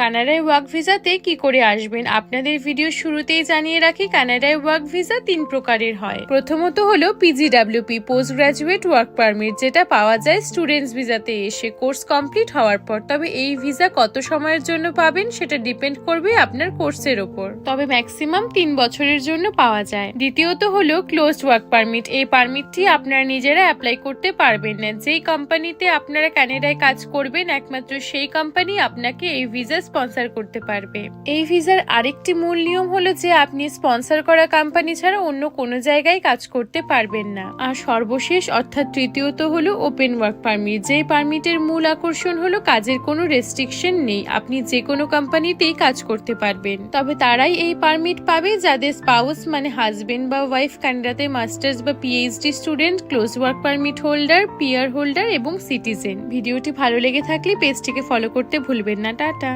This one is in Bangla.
কানাডায় ওয়ার্ক ভিসাতে কি করে আসবেন? আপনাদের ভিডিও শুরুতেই জানিয়ে রাখি, কানাডায় ওয়ার্ক ভিসা তিন প্রকারের হয়। প্রথমত হলো PGWP post graduate work permit, যেটা পাওয়া যায় স্টুডেন্টস ভিসাতে এসে। কোর্স কমপ্লিট হওয়ার পর, তবে এই ভিসা কত সময়ের জন্য পাবেন সেটা ডিপেন্ড করবে আপনার কোর্সের ওপর। তবে ম্যাক্সিমাম তিন বছরের জন্য পাওয়া যায়। দ্বিতীয়ত হলো ক্লোজড ওয়ার্ক পারমিট, এই পারমিটটি আপনারা নিজেরা অ্যাপ্লাই করতে পারবেন না। যেই কোম্পানিতে আপনারা কানাডায় কাজ করবেন, একমাত্র সেই কোম্পানি আপনাকে এই ভিসা স্পন্সর করতে পারবে। এই ভিসার আরেকটি মূল নিয়ম হলো যে, আপনি স্পন্সর করা কোম্পানি ছাড়া অন্য কোনো জায়গায় কাজ করতে পারবেন না। আর সর্বশেষ, অর্থাৎ তৃতীয়ত হলো ওপেন ওয়ার্ক পারমিট যেই পারমিটের মূল আকর্ষণ হলো কাজের কোনো রেস্ট্রিকশন নেই, আপনি যে কোনো কোম্পানিতেই কাজ করতে পারবেন। তবে তারাই এই পারমিট পাবে যাদের স্পাউস মানে হাজবেন্ড বা ওয়াইফ কানাডাতে মাস্টার্স বা PhD student close work permit holder peer holder এবং সিটিজেন ভিডিওটি ভালো লেগে থাকলে পেজটিকে ফলো করতে ভুলবেন না। টাটা।